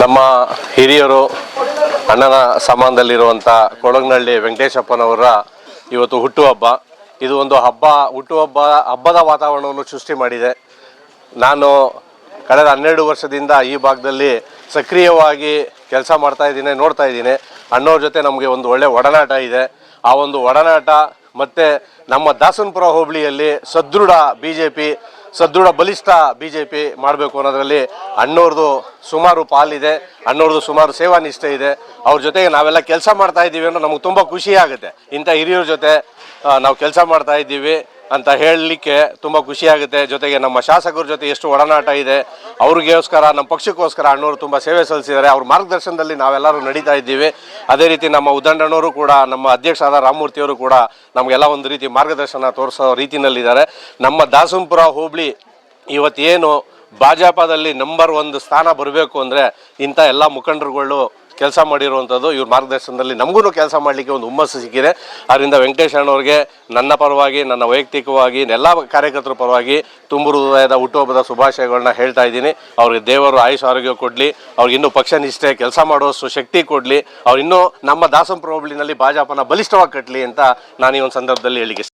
ನಮ್ಮ ಹಿರಿಯರು, ಅಣ್ಣನ ಸಮಾನದಲ್ಲಿರುವಂಥ ಕೊಡಗನಹಳ್ಳಿ ವೆಂಕಟೇಶಪ್ಪನವರ ಇವತ್ತು ಹುಟ್ಟುಹಬ್ಬ. ಇದು ಒಂದು ಹಬ್ಬ, ಹುಟ್ಟುಹಬ್ಬ, ಹಬ್ಬದ ವಾತಾವರಣವನ್ನು ಸೃಷ್ಟಿ ಮಾಡಿದೆ. ನಾನು ಕಳೆದ ಹನ್ನೆರಡು ವರ್ಷದಿಂದ ಈ ಭಾಗದಲ್ಲಿ ಸಕ್ರಿಯವಾಗಿ ಕೆಲಸ ಮಾಡ್ತಾ ಇದ್ದೀನಿ, ನೋಡ್ತಾ ಇದ್ದೀನಿ. ಅಣ್ಣವ್ರ ಜೊತೆ ನಮಗೆ ಒಂದು ಒಳ್ಳೆ ಒಡನಾಟ ಇದೆ. ಆ ಒಂದು ಒಡನಾಟ ಮತ್ತು ನಮ್ಮ ದಾಸನಪುರ ಹೋಬಳಿಯಲ್ಲಿ ಸದೃಢ ಬಿ ಜೆ ಪಿ ಸದೃಢ, ಬಲಿಷ್ಠ ಬಿ ಜೆ ಪಿ ಮಾಡಬೇಕು ಅನ್ನೋದರಲ್ಲಿ ಅಣ್ಣವ್ರದ್ದು ಸುಮಾರು ಪಾಲಿದೆ ಅಣ್ಣವ್ರದ್ದು ಸುಮಾರು ಸೇವಾ ನಿಷ್ಠೆ ಇದೆ. ಅವ್ರ ಜೊತೆಗೆ ನಾವೆಲ್ಲ ಕೆಲಸ ಮಾಡ್ತಾ ಇದ್ದೀವಿ ಅನ್ನೋ ನಮಗೆ ತುಂಬ ಖುಷಿ ಆಗುತ್ತೆ. ಇಂಥ ಹಿರಿಯರ ಜೊತೆ ನಾವು ಕೆಲಸ ಮಾಡ್ತಾ ಇದ್ದೀವಿ ಅಂತ ಹೇಳಲಿಕ್ಕೆ ತುಂಬ ಖುಷಿಯಾಗುತ್ತೆ ಜೊತೆಗೆ ನಮ್ಮ ಶಾಸಕರ ಜೊತೆ ಎಷ್ಟು ಒಡನಾಟ ಇದೆ, ಅವ್ರಿಗೋಸ್ಕರ, ನಮ್ಮ ಪಕ್ಷಕ್ಕೋಸ್ಕರ ಅಣ್ಣವರು ತುಂಬ ಸೇವೆ ಸಲ್ಲಿಸಿದ್ದಾರೆ. ಅವ್ರ ಮಾರ್ಗದರ್ಶನದಲ್ಲಿ ನಾವೆಲ್ಲರೂ ನಡೀತಾ ಇದ್ದೀವಿ. ಅದೇ ರೀತಿ ನಮ್ಮ ಉದ್ದಂಡನವರು ಕೂಡ, ನಮ್ಮ ಅಧ್ಯಕ್ಷರಾದ ರಾಮಮೂರ್ತಿಯವರು ಕೂಡ ನಮಗೆಲ್ಲ ಒಂದು ರೀತಿ ಮಾರ್ಗದರ್ಶನ ತೋರಿಸೋ ರೀತಿಯಲ್ಲಿದ್ದಾರೆ ನಮ್ಮ ದಾಸಂಪುರ ಹೋಬಳಿ ಇವತ್ತೇನು ಭಾಜಪದಲ್ಲಿ ನಂಬರ್ ಒಂದು ಸ್ಥಾನ ಬರಬೇಕು ಅಂದರೆ ಇಂಥ ಎಲ್ಲ ಮುಖಂಡರುಗಳು ಕೆಲಸ ಮಾಡಿರುವಂಥದ್ದು ಇವ್ರ ಮಾರ್ಗದರ್ಶನದಲ್ಲಿ ನಮಗೂ ಕೆಲಸ ಮಾಡಲಿಕ್ಕೆ ಒಂದು ಹುಮ್ಮಸ್ಸು ಸಿಕ್ಕಿದೆ. ಅದರಿಂದ ವೆಂಕಟೇಶ್ ಅಣ್ಣವ್ರಿಗೆ ನನ್ನ ಪರವಾಗಿ, ನನ್ನ ವೈಯಕ್ತಿಕವಾಗಿ ಎಲ್ಲ ಕಾರ್ಯಕರ್ತರ ಪರವಾಗಿ ತುಂಬು ಹೃದಯದ ಹುಟ್ಟುಹಬ್ಬದ ಶುಭಾಶಯಗಳನ್ನ ಹೇಳ್ತಾ ಇದ್ದೀನಿ. ಅವ್ರಿಗೆ ದೇವರು ಆಯುಷ್ ಆರೋಗ್ಯ ಕೊಡಲಿ, ಅವ್ರಿಗೆ ಇನ್ನೂ ಪಕ್ಷ ನಿಷ್ಠೆ, ಕೆಲಸ ಮಾಡುವಷ್ಟು ಶಕ್ತಿ ಕೊಡಲಿ, ಅವ್ರು ಇನ್ನೂ ನಮ್ಮ ದಾಸಂಪುರ ಹೋಬಳಿನಲ್ಲಿ ಭಾಜಪನ ಬಲಿಷ್ಠವಾಗಿ ಕಟ್ಟಲಿ ಅಂತ ನಾನು ಈ ಒಂದು ಸಂದರ್ಭದಲ್ಲಿ ಹೇಳಿಕೆ